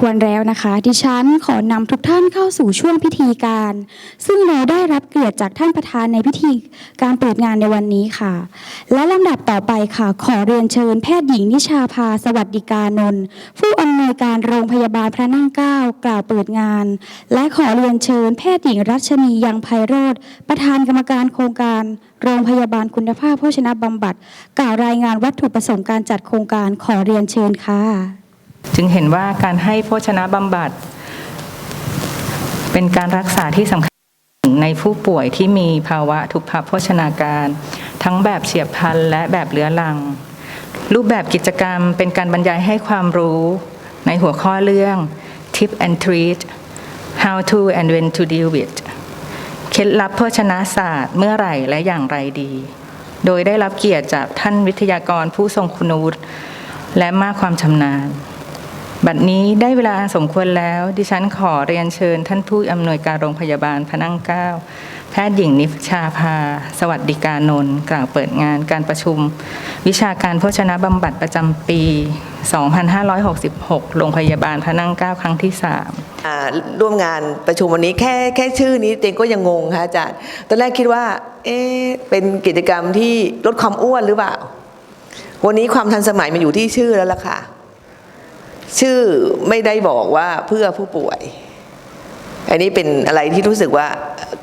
ควรแล้วนะคะ ดิฉันขอนำทุกท่านเข้าสู่ช่วงพิธีการ ซึ่งเราได้รับเกียรติจากท่านประธานในพิธีการเปิดงานในวันนี้ค่ะ และลำดับต่อไปค่ะ ขอเรียนเชิญแพทย์หญิงนิชาภาสวัสดิการนนท์ผู้อำนวยการโรงพยาบาลพระนั่งเกล้ากล่าวเปิดงาน และขอเรียนเชิญแพทย์หญิงรัชนียังไพโรธประธานกรรมการโครงการโรงพยาบาลคุณภาพโภชนะบำบัด กล่าวรายงานวัตถุประสงค์การจัดโครงการขอเรียนเชิญค่ะ จึงเห็นว่าการให้โภชนะบำบัด เป็นการรักษาที่สำคัญในผู้ป่วยที่มีภาวะทุพพโภชนาการ ทั้งแบบเฉียบพลันและแบบเรื้อรัง รูปแบบกิจกรรมเป็นการบรรยายให้ความรู้ในหัวข้อเรื่อง tip and treat how to and when to deal with เคล็ดลับโภชนาศาสตร์เมื่อไหร่และอย่างไรดี โดยได้รับเกียรติจากท่านวิทยากรผู้ทรงคุณวุฒิและมากความชำนาญ บัดนี้ได้เวลาสมควรแล้ว ดิฉันขอเรียนเชิญ ท่านผู้อำนวยการโรงพยาบาลพระนั่งเกล้าแพทย์หญิงนิชาภา สวัสดิการนนท์กล่าวเปิดงานการประชุม วิชาการโภชนะบำบัดประจำปี 2566 โรงพยาบาลพระนั่งเกล้าครั้งที่ 3 ร่วมงานประชุมวันนี้แค่แค่ชื่อนี้เจงก็ยังงงค่ะอาจารย์ ตอนแรกคิดว่า เอ๊เป็นกิจกรรมที่ลดความอ้วนหรือเปล่า วันนี้ความทันสมัยมันอยู่ที่ชื่อแล้วล่ะค่ะ ชื่อไม่ได้บอกว่าเพื่อผู้ป่วย อันนี้เป็นอะไรที่รู้สึกว่า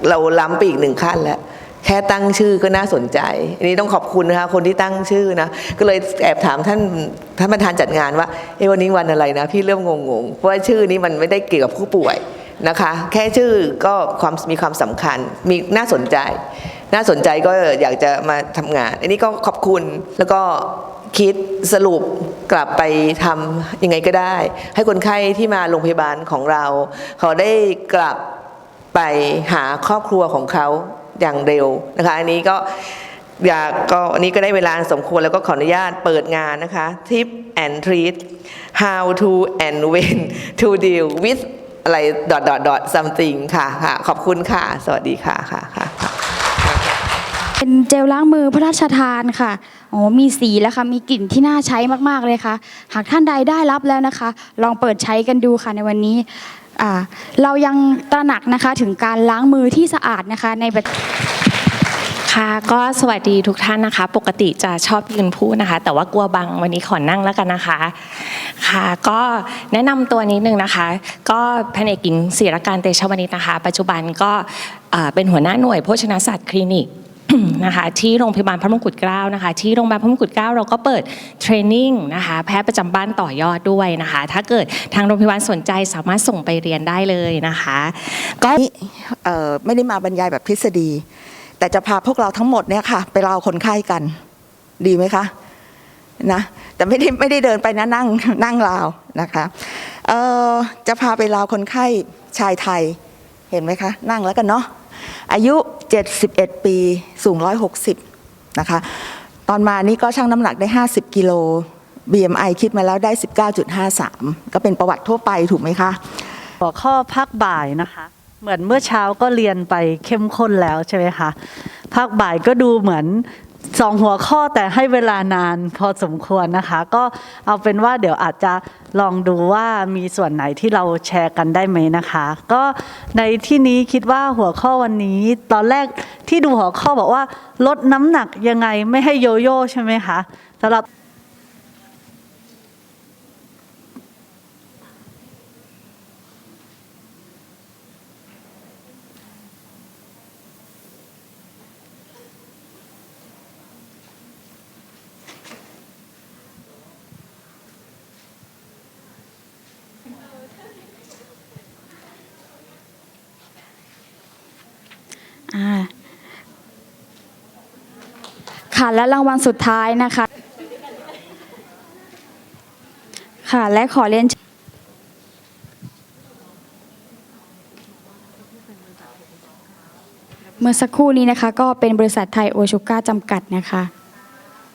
เราล้ำไปอีกหนึ่งขั้นแล้ว แค่ตั้งชื่อก็น่าสนใจ อันนี้ต้องขอบคุณนะคะคนที่ตั้งชื่อนะ ก็เลยแอบถามท่านท่านประธานจัดงานว่าเอ้วันนี้วันอะไรนะ พี่เริ่มงงๆ เพราะว่าชื่อนี้มันไม่ได้เกี่ยวกับผู้ป่วยนะคะ แค่ชื่อก็ความมีความสำคัญมีน่าสนใจ น่าสนใจก็อยากจะมาทำงาน อันนี้ก็ขอบคุณแล้วก็ คิดสรุปกลับไปทำยังไงก็ได้ ให้คนไข้ที่มาโรงพยาบาลของเรา เขาได้กลับไปหาครอบครัวของเขาอย่างเร็วนะคะอันนี้ก็อยากก็อันนี้ก็ได้เวลาสมควรแล้วก็ขออนุญาตเปิดงานนะคะ tip and treat how to and when to deal with อะไร dot dot dot something ค่ะค่ะ ขอบคุณค่ะ สวัสดีค่ะค่ะค่ะ เป็นเจลล้างมือพระราชทานค่ะอ๋อมีสีแล้วค่ะ มีกลิ่นที่น่าใช้มากๆเลยค่ะ หากท่านใดได้รับแล้วนะคะ ลองเปิดใช้กันดูค่ะในวันนี้ เรายังตระหนักนะคะถึงการล้างมือที่สะอาดนะคะในประค่ะก็สวัสดีทุกท่านนะคะ ปกติจะชอบยืนพูดนะคะ แต่ว่ากลัวบังวันนี้ขอนั่งแล้วกันนะคะค่ะ ก็แนะนำตัวนิดนึงนะคะ ก็แผนกหญิงศิรการเตชวณิชนะคะ ปัจจุบันก็เอ่อเป็นหัวหน้าหน่วยโภชนาศาสตร์คลินิก นะคะที่โรงพยาบาลพระมงกุฎเกล้านะคะ ที่โรงพยาบาลพระมงกุฎเกล้าเราก็เปิดเทรนนิ่งนะคะแพทย์ประจำบ้านต่อยอดด้วยนะคะ ถ้าเกิดทางโรงพยาบาลสนใจสามารถส่งไปเรียนได้เลยนะคะ ก็ไม่ได้มาบรรยายแบบทฤษฎี แต่จะพาพวกเราทั้งหมดเนี่ยค่ะ ไปราวคนไข้กัน ดีไหมคะนะแต่ไม่ได้ไม่ได้เดินไปนะนั่งนั่งราวนะคะจะพาไปราวคนไข้ชายไทยเห็นไหมคะ นั่งแล้วกันเนาะ อายุ 71 ปี สูง 160 นะคะ ตอนมานี่ก็ชั่งน้ำหนักได้ 50 กิโล BMI คิดมาแล้วได้ 19.53 ก็เป็นประวัติทั่วไปถูกไหมคะหัวข้อภาคบ่ายนะคะ เหมือนเมื่อเช้าก็เรียนไปเข้มข้นแล้วใช่ไหมคะภาคบ่ายก็ดูเหมือน สองหัวข้อแต่ให้เวลานานพอสมควรนะคะ ก็เอาเป็นว่าเดี๋ยวอาจจะลองดูว่ามีส่วนไหนที่เราแชร์กันได้ไหมนะคะ ก็ในที่นี้คิดว่าหัวข้อวันนี้ ตอนแรกที่ดูหัวข้อบอกว่า ลดน้ำหนักยังไงไม่ให้โยโย่ใช่ไหมคะสำหรับ ค่ะและรางวัลสุดท้ายนะคะ ค่ะและขอเรียนเมื่อสักครู่นี้นะคะ ก็เป็นบริษัทไทยโอชูก้าจำกัดนะคะ